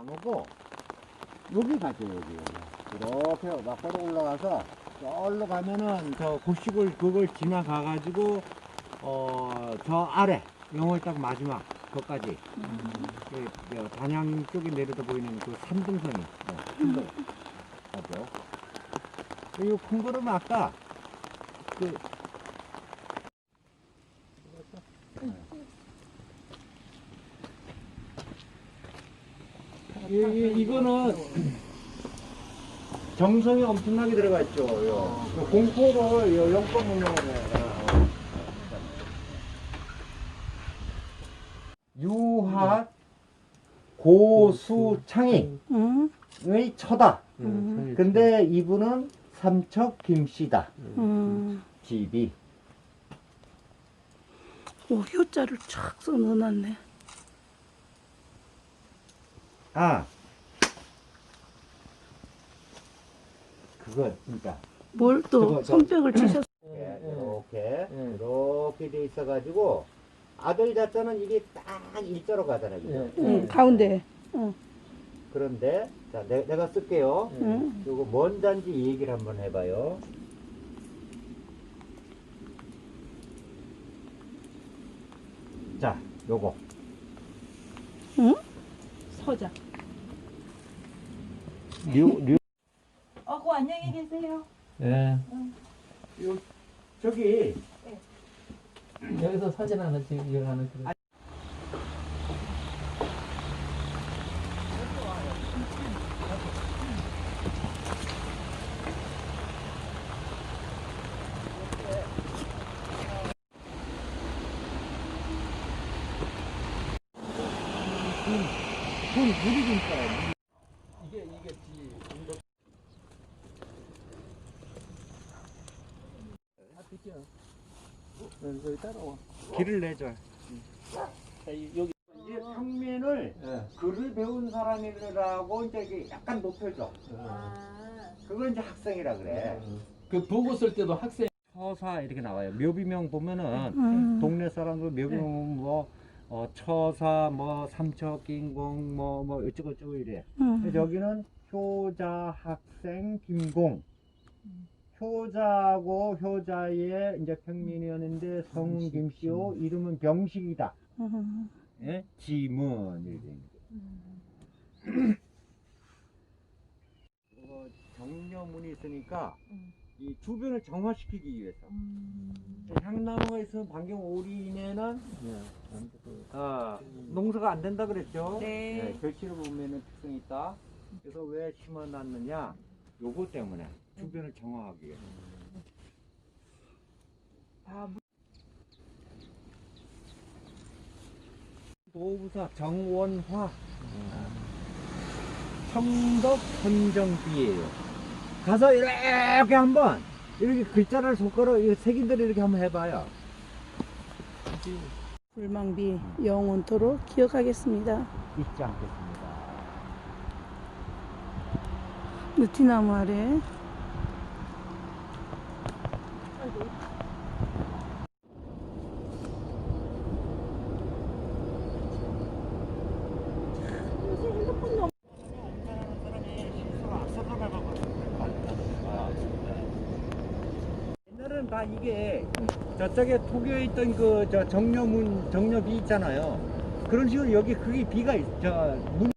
안 오고 여기 가죠 여기. 이렇게 막바로 올라가서 저로 가면은 저 고시골 그걸 지나가 가지고 어 저 아래 영월딱 마지막 거까지. 그, 저 단양 쪽에 내려다 보이는 그 삼등선이. 네, 큰거 맞죠? 이큰 거는 아까 그 이, 이, 이거는 정성이 엄청나게 들어가 있죠. 요. 요 공포를 요 영권 문명으로 유학 고수창이의 응? 처다. 음. 근데 이분은 삼척 김씨다. 음. 집이. 오, 효자를 촥써 넣어놨네. 아. 그거 진짜. 뭘또 저거, 저- 손뼉을 치셨어. 이렇게 예. 이렇게 돼 있어 가지고 아들 자자는 이게 딱 일자로 가잖아요. 그죠? 예. 응, 가운데. 응, 그런데 자 내, 내가 쓸게요. 응. 요거 뭔 단지 얘기를 한번 해봐요. 자, 요거 응? 서자. 류, 류. 어고 안녕히 계세요. 예. 요, 저기 여기서 사진 하나 찍어가는 그런. 돈 물이 좀 써요. 이게 이게 지 인도. 아 비켜. 어, 여기 따라와. 길을 내줘. 자, 이- 여기. 이제 평민을 예. 글을 배운 사람이라고 이제 이게 약간 높여줘. 그걸 이제 학생이라 그래. 그 보고 쓸 때도 학생. 처사 이렇게 나와요. 묘비명 보면은 음. 동네 사람들 묘비명 뭐 어, 처사 뭐 삼척인공 뭐뭐 어쩌고 저쩌고 이래. 응. 근데 여기는 효자 학생 김공. 효자고 효자의 이제 평민이었는데 성은 김씨요 이름은 병식이다. 응. 예? 지문 이렇게. 이거 정려문이 있으니까 이 주변을 정화시키기 위해서. 향나무가 있으면 반경 5리 이내는 예. 어, 농사가 안 된다 그랬죠. 네. 결실을 보면은 특성이 있다. 그래서 왜 심어놨느냐? 요거 때문에 주변을 정화하기 위해서. 아, 도부사 정원화 청덕 선정비예요. 가서 이렇게 한번 이렇게 글자를 손가락 이 색인들을 이렇게 한번 해봐요. 불망비 영원토록 기억하겠습니다. 잊지 않겠습니다. 느티나무 아래. 옛날에 는다 이게 저쪽에 토교에 있던 그 저 정려문 정려비 있잖아요. 그런 식으로 여기 그게 비가 있, 저 문.